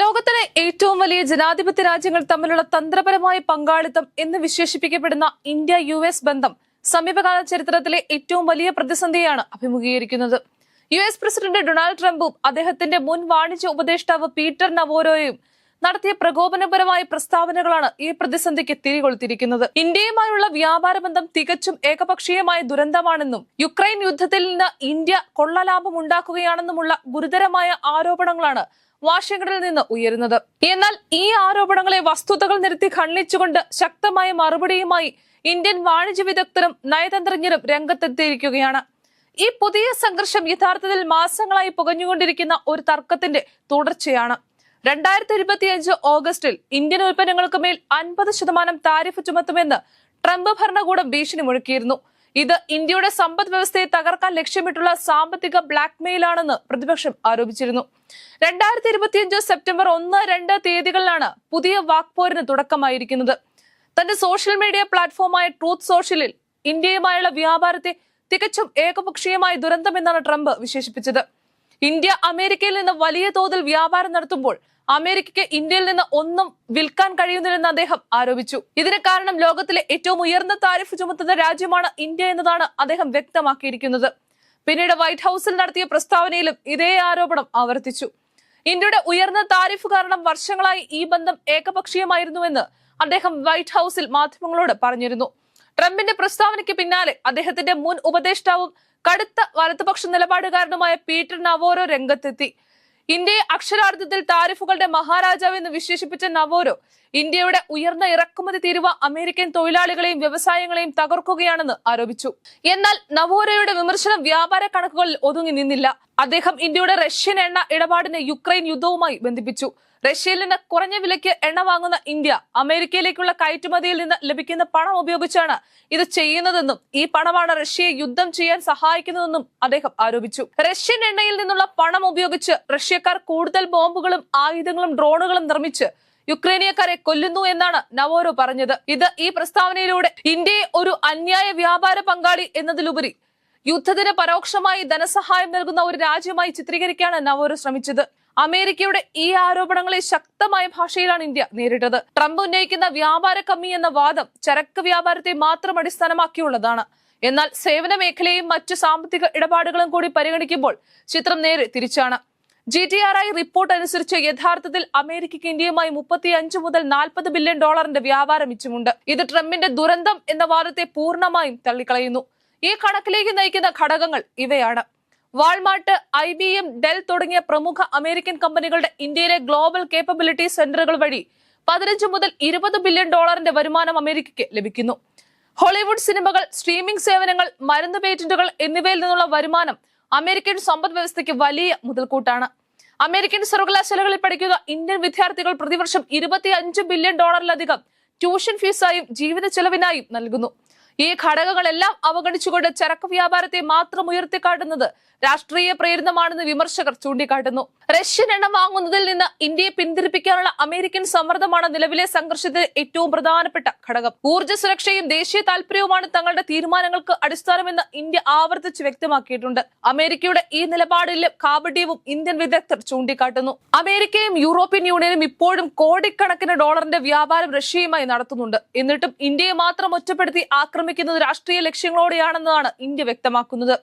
ലോകത്തിലെ ഏറ്റവും വലിയ ജനാധിപത്യ രാജ്യങ്ങൾ തമ്മിലുള്ള തന്ത്രപരമായ പങ്കാളിത്തം എന്ന് വിശേഷിപ്പിക്കപ്പെടുന്ന ഇന്ത്യ യു എസ് ബന്ധം സമീപകാല ചരിത്രത്തിലെ ഏറ്റവും വലിയ പ്രതിസന്ധിയാണ് അഭിമുഖീകരിക്കുന്നത്. യു എസ് പ്രസിഡന്റ് ഡൊണാൾഡ് ട്രംപും അദ്ദേഹത്തിന്റെ മുൻ വാണിജ്യ ഉപദേഷ്ടാവ് പീറ്റർ നവോരോയും നടത്തിയ പ്രകോപനപരമായ പ്രസ്താവനകളാണ് ഈ പ്രതിസന്ധിക്ക് തിരികൊളുത്തിരിക്കുന്നത് ഇന്ത്യയുമായുള്ള വ്യാപാര ബന്ധം തികച്ചും ഏകപക്ഷീയമായ ദുരന്തമാണെന്നും യുക്രൈൻ യുദ്ധത്തിൽ നിന്ന് ഇന്ത്യ കൊള്ളലാഭം ഉണ്ടാക്കുകയാണെന്നുമുള്ള ഗുരുതരമായ ആരോപണങ്ങളാണ് വാഷിംഗ്ടണിൽ നിന്ന് ഉയരുന്നത്. എന്നാൽ ഈ ആരോപണങ്ങളെ വസ്തുതകൾ നിരത്തി ഖണ്ഡിച്ചുകൊണ്ട് ശക്തമായ മറുപടിയുമായി ഇന്ത്യൻ വാണിജ്യ വിദഗ്ധരും നയതന്ത്രജ്ഞരും രംഗത്തെത്തിയിരിക്കുകയാണ്. ഈ പുതിയ സംഘർഷം യഥാർത്ഥത്തിൽ മാസങ്ങളായി പുകഞ്ഞുകൊണ്ടിരിക്കുന്ന ഒരു തർക്കത്തിന്റെ തുടർച്ചയാണ്. രണ്ടായിരത്തി ഇരുപത്തിയഞ്ച് ഓഗസ്റ്റിൽ ഇന്ത്യൻ ഉൽപ്പന്നങ്ങൾക്ക് മേൽ അൻപത് ശതമാനം താരിഫ് ചുമത്തുമെന്ന് ട്രംപ് ഭരണകൂടം ഭീഷണി മുഴക്കിയിരുന്നു ഇത് ഇന്ത്യയുടെ സമ്പദ് വ്യവസ്ഥയെ തകർക്കാൻ ലക്ഷ്യമിട്ടുള്ള സാമ്പത്തിക ബ്ലാക്ക്മെയിലാണെന്ന് പ്രതിപക്ഷം ആരോപിച്ചിരുന്നു. രണ്ടായിരത്തി ഇരുപത്തിയഞ്ച് സെപ്റ്റംബർ ഒന്ന് രണ്ട് തീയതികളിലാണ് പുതിയ വാക്പോരിന് തുടക്കമായിരിക്കുന്നത്. തന്റെ സോഷ്യൽ മീഡിയ പ്ലാറ്റ്ഫോമായ ട്രൂത്ത് സോഷ്യലിൽ ഇന്ത്യയുമായുള്ള വ്യാപാരത്തെ തികച്ചും ഏകപക്ഷീയമായ ദുരന്തമെന്നാണ് ട്രംപ് വിശേഷിപ്പിച്ചത്. ഇന്ത്യ അമേരിക്കയിൽ നിന്ന് വലിയ തോതിൽ വ്യാപാരം നടത്തുമ്പോൾ അമേരിക്കയ്ക്ക് ഇന്ത്യയിൽ നിന്ന് ഒന്നും വിൽക്കാൻ കഴിയുന്നില്ലെന്ന് അദ്ദേഹം ആരോപിച്ചു. ഇതിന് കാരണം ലോകത്തിലെ ഏറ്റവും ഉയർന്ന താരിഫ് ചുമത്തുന്ന രാജ്യമാണ് ഇന്ത്യ എന്നതാണ് അദ്ദേഹം വ്യക്തമാക്കിയിരിക്കുന്നത്. പിന്നീട് വൈറ്റ് ഹൌസിൽ നടത്തിയ പ്രസ്താവനയിലും ഇതേ ആരോപണം ആവർത്തിച്ചു. ഇന്ത്യയുടെ ഉയർന്ന താരിഫ് കാരണം വർഷങ്ങളായി ഈ ബന്ധം ഏകപക്ഷീയമായിരുന്നുവെന്ന് അദ്ദേഹം വൈറ്റ് ഹൌസിൽ മാധ്യമങ്ങളോട് പറഞ്ഞിരുന്നു. ട്രംപിന്റെ പ്രസ്താവനയ്ക്ക് പിന്നാലെ അദ്ദേഹത്തിന്റെ മുൻ ഉപദേഷ്ടാവും കടുത്ത വലതുപക്ഷ നിലപാടുകാരനുമായ പീറ്റർ നവോറോ രംഗത്തെത്തി. ഇന്ത്യയെ അക്ഷരാർത്ഥത്തിൽ താരിഫുകളുടെ മഹാരാജാവ് എന്ന് വിശേഷിപ്പിച്ച നവോരോ ഇന്ത്യയുടെ ഉയർന്ന ഇറക്കുമതി തീരുവ അമേരിക്കൻ തൊഴിലാളികളെയും വ്യവസായങ്ങളെയും തകർക്കുകയാണെന്ന് ആരോപിച്ചു. എന്നാൽ നവോരയുടെ വിമർശനം വ്യാപാര കണക്കുകളിൽ ഒതുങ്ങി നിന്നില്ല. അദ്ദേഹം ഇന്ത്യയുടെ റഷ്യൻ എണ്ണ ഇടപാടിനെ യുക്രൈൻ യുദ്ധവുമായി ബന്ധിപ്പിച്ചു. റഷ്യയിൽ നിന്ന് കുറഞ്ഞ വിലയ്ക്ക് എണ്ണ വാങ്ങുന്ന ഇന്ത്യ അമേരിക്കയിലേക്കുള്ള കയറ്റുമതിയിൽ നിന്ന് ലഭിക്കുന്ന പണം ഉപയോഗിച്ചാണ് ഇത് ചെയ്യുന്നതെന്നും ഈ പണമാണ് റഷ്യയെ യുദ്ധം ചെയ്യാൻ സഹായിക്കുന്നതെന്നും അദ്ദേഹം ആരോപിച്ചു. റഷ്യൻ എണ്ണയിൽ നിന്നുള്ള പണം ഉപയോഗിച്ച് റഷ്യക്കാർ കൂടുതൽ ബോംബുകളും ആയുധങ്ങളും ഡ്രോണുകളും നിർമ്മിച്ച് യുക്രൈനിയക്കാരെ കൊല്ലുന്നു എന്നാണ് നവോരോ പറഞ്ഞത്. ഇത് ഈ പ്രസ്താവനയിലൂടെ ഇന്ത്യയെ ഒരു അന്യായ വ്യാപാര പങ്കാളി എന്നതിലുപരി യുദ്ധത്തിന് പരോക്ഷമായി ധനസഹായം നൽകുന്ന ഒരു രാജ്യമായി ചിത്രീകരിക്കാണ് നവോരോ ശ്രമിച്ചത്. അമേരിക്കയുടെ ഈ ആരോപണങ്ങളെ ശക്തമായ ഭാഷയിലാണ് ഇന്ത്യ നേരിട്ടത്. ട്രംപ് ഉന്നയിക്കുന്ന വ്യാപാര കമ്മി എന്ന വാദം ചരക്ക് വ്യാപാരത്തെ മാത്രം അടിസ്ഥാനമാക്കിയുള്ളതാണ്. എന്നാൽ സേവന മേഖലയും മറ്റു സാമ്പത്തിക ഇടപാടുകളും കൂടി പരിഗണിക്കുമ്പോൾ ചിത്രം നേരെ തിരിച്ചാണ്. G T R I report അനുസരിച്ച് യഥാർത്ഥത്തിൽ അമേരിക്കയ്ക്ക് ഇന്ത്യയുമായി മുപ്പത്തി അഞ്ച് മുതൽ നാൽപ്പത് ബില്യൺ ഡോളറിന്റെ വ്യാപാരം മിച്ചമുണ്ട്. ഇത് ട്രംപിന്റെ ദുരന്തം എന്ന വാദത്തെ പൂർണമായും തള്ളിക്കളയുന്നു. ഈ കണക്കിലേക്ക് നയിക്കുന്ന ഘടകങ്ങൾ ഇവയാണ്. Walmart I B M Dell തുടങ്ങിയ പ്രമുഖ അമേരിക്കൻ കമ്പനികളുടെ ഇന്ത്യയിലെ ഗ്ലോബൽ കേപ്പബിലിറ്റി സെന്ററുകൾ വഴി പതിനഞ്ച് മുതൽ ഇരുപത് ബില്യൺ ഡോളറിന്റെ വരുമാനം അമേരിക്കയ്ക്ക് ലഭിക്കുന്നു. ഹോളിവുഡ് സിനിമകൾ സ്ട്രീമിംഗ് സേവനങ്ങൾ മരുന്ന് പേറ്റന്റുകൾ എന്നിവയിൽ നിന്നുള്ള വരുമാനം അമേരിക്കൻ സമ്പദ് വ്യവസ്ഥയ്ക്ക് വലിയ മുതൽക്കൂട്ടാണ്. അമേരിക്കൻ സർവകലാശാലകളിൽ പഠിക്കുന്ന ഇന്ത്യൻ വിദ്യാർത്ഥികൾ പ്രതിവർഷം ഇരുപത്തി ബില്യൺ ഡോളറിലധികം ട്യൂഷൻ ഫീസായും ജീവിത ചെലവിനായും നൽകുന്നു. ഈ ഘടകങ്ങളെല്ലാം അവഗണിച്ചുകൊണ്ട് ചരക്ക് വ്യാപാരത്തെ മാത്രം ഉയർത്തിക്കാട്ടുന്നത് രാഷ്ട്രീയ പ്രേരിതമാണെന്ന് വിമർശകർ ചൂണ്ടിക്കാട്ടുന്നു. റഷ്യൻ എണ്ണ വാങ്ങുന്നതിൽ നിന്ന് ഇന്ത്യയെ പിന്തിരിപ്പിക്കാനുള്ള അമേരിക്കൻ സമ്മർദ്ദമാണ് നിലവിലെ സംഘർഷത്തിൽ ഏറ്റവും പ്രധാനപ്പെട്ട ഘടകം. ഊർജ സുരക്ഷയും ദേശീയ താൽപര്യവുമാണ് തങ്ങളുടെ തീരുമാനങ്ങൾക്ക് അടിസ്ഥാനമെന്ന് ഇന്ത്യ ആവർത്തിച്ച് വ്യക്തമാക്കിയിട്ടുണ്ട്. അമേരിക്കയുടെ ഈ നിലപാടിലും കാപട്യവും ഇന്ത്യൻ വിദഗ്ധർ ചൂണ്ടിക്കാട്ടുന്നു. അമേരിക്കയും യൂറോപ്യൻ യൂണിയനും ഇപ്പോഴും കോടിക്കണക്കിന് ഡോളറിന്റെ വ്യാപാരം റഷ്യയുമായി നടത്തുന്നുണ്ട്. എന്നിട്ടും ഇന്ത്യയെ മാത്രം ഒറ്റപ്പെടുത്തി ആക്രമിക്കുന്നത് രാഷ്ട്രീയ ലക്ഷ്യങ്ങളോടെയാണെന്നാണ് ഇന്ത്യ വ്യക്തമാക്കുന്നത്.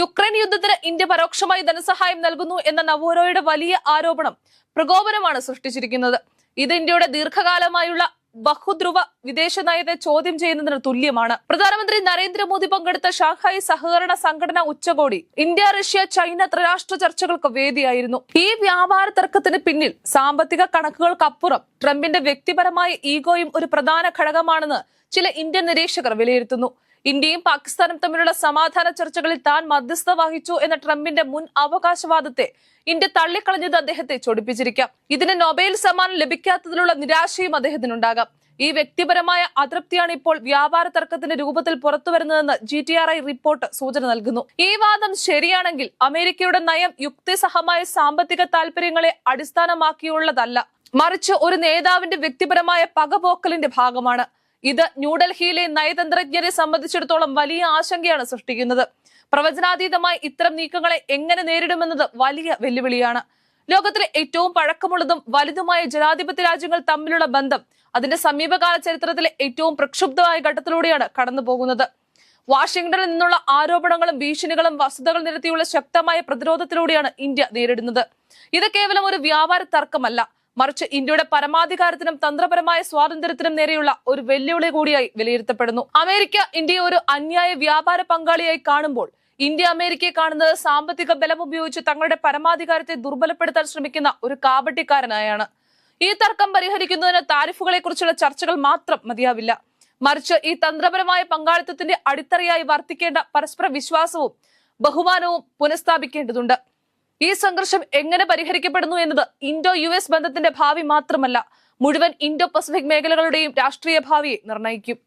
യുക്രൈൻ യുദ്ധത്തിന് ഇന്ത്യ പരോക്ഷമായി ധനസഹായം നൽകുന്നു എന്ന നവോരോയുടെ വലിയ ആരോപണം പ്രകോപനമാണ് സൃഷ്ടിച്ചിരിക്കുന്നത്. ഇത് ഇന്ത്യയുടെ ദീർഘകാലമായുള്ള ബഹുധ്രുവ വിദേശ നയത്തെ ചോദ്യം ചെയ്യുന്നതിന് തുല്യമാണ്. പ്രധാനമന്ത്രി നരേന്ദ്രമോദി പങ്കെടുത്ത ഷാങ്ഹായ് സഹകരണ സംഘടന ഉച്ചകോടി ഇന്ത്യ റഷ്യ ചൈന ത്രിരാഷ്ട്ര ചർച്ചകൾക്ക് വേദിയായിരുന്നു. ഈ വ്യാപാര തർക്കത്തിന് പിന്നിൽ സാമ്പത്തിക കണക്കുകൾക്കപ്പുറം ട്രംപിന്റെ വ്യക്തിപരമായ ഈഗോയും ഒരു പ്രധാന ഘടകമാണെന്ന് ചില ഇന്ത്യൻ നിരീക്ഷകർ വിലയിരുത്തുന്നു. ഇന്ത്യയും പാകിസ്ഥാനും തമ്മിലുള്ള സമാധാന ചർച്ചകളിൽ താൻ മധ്യസ്ഥ വഹിച്ചു എന്ന ട്രംപിന്റെ മുൻ അവകാശവാദത്തെ ഇന്ത്യ തള്ളിക്കളഞ്ഞത് അദ്ദേഹത്തെ ചൊടിപ്പിച്ചിരിക്കാം. ഇതിന് നൊബേൽ സമ്മാനം ലഭിക്കാത്തതിലുള്ള നിരാശയും അദ്ദേഹത്തിനുണ്ടാകാം. ഈ വ്യക്തിപരമായ അതൃപ്തിയാണ് ഇപ്പോൾ വ്യാപാര തർക്കത്തിന്റെ രൂപത്തിൽ പുറത്തുവരുന്നതെന്ന് G T R I report സൂചന നൽകുന്നു. ഈ വാദം ശരിയാണെങ്കിൽ അമേരിക്കയുടെ നയം യുക്തിസഹമായ സാമ്പത്തിക താൽപര്യങ്ങളെ അടിസ്ഥാനമാക്കിയുള്ളതല്ല. മറിച്ച് ഒരു നേതാവിന്റെ വ്യക്തിപരമായ പകപോക്കലിന്റെ ഭാഗമാണ്. ഇത് ന്യൂഡൽഹിയിലെ നയതന്ത്രജ്ഞരെ സംബന്ധിച്ചിടത്തോളം വലിയ ആശങ്കയാണ് സൃഷ്ടിക്കുന്നത്. പ്രവചനാതീതമായി ഇത്തരം നീക്കങ്ങളെ എങ്ങനെ നേരിടുമെന്നത് വലിയ വെല്ലുവിളിയാണ്. ലോകത്തിലെ ഏറ്റവും പഴക്കമുള്ളതും വലുതുമായ ജനാധിപത്യ രാജ്യങ്ങൾ തമ്മിലുള്ള ബന്ധം അതിന്റെ സമീപകാല ചരിത്രത്തിലെ ഏറ്റവും പ്രക്ഷുബ്ധമായ ഘട്ടത്തിലൂടെയാണ് കടന്നു പോകുന്നത് വാഷിംഗ്ടണിൽ നിന്നുള്ള ആരോപണങ്ങളും ഭീഷണികളും വസ്തുതകൾ നിരത്തിയുള്ള ശക്തമായ പ്രതിരോധത്തിലൂടെയാണ് ഇന്ത്യ നേരിടുന്നത്. ഇത് കേവലം ഒരു വ്യാപാര തർക്കമല്ല. മറിച്ച് ഇന്ത്യയുടെ പരമാധികാരത്തിനും തന്ത്രപരമായ സ്വാതന്ത്ര്യത്തിനും നേരെയുള്ള ഒരു വെല്ലുവിളി കൂടിയായി വിലയിരുത്തപ്പെടുന്നു. അമേരിക്ക ഇന്ത്യയെ ഒരു അന്യായ വ്യാപാര പങ്കാളിയായി കാണുമ്പോൾ ഇന്ത്യ അമേരിക്കയെ കാണുന്നത് സാമ്പത്തിക ബലം ഉപയോഗിച്ച് തങ്ങളുടെ പരമാധികാരത്തെ ദുർബലപ്പെടുത്താൻ ശ്രമിക്കുന്ന ഒരു കാബട്ടിക്കാരനായാണ് ഈ തർക്കം പരിഹരിക്കുന്നതിന് താരിഫുകളെ കുറിച്ചുള്ള ചർച്ചകൾ മാത്രം മതിയാവില്ല. മറിച്ച് ഈ തന്ത്രപരമായ പങ്കാളിത്തത്തിന്റെ അടിത്തറയായി വർത്തിക്കേണ്ട പരസ്പര വിശ്വാസവും ബഹുമാനവും പുനഃസ്ഥാപിക്കേണ്ടതുണ്ട്. ഈ സംഘർഷം എങ്ങനെ പരിഹരിക്കപ്പെടുന്നു എന്നത് ഇന്തോ യു എസ് ബന്ധത്തിന്റെ ഭാവി മാത്രമല്ല മുഴുവൻ ഇന്തോ പസഫിക് മേഖലകളുടെയും രാഷ്ട്രീയ ഭാവിയെ നിർണയിക്കും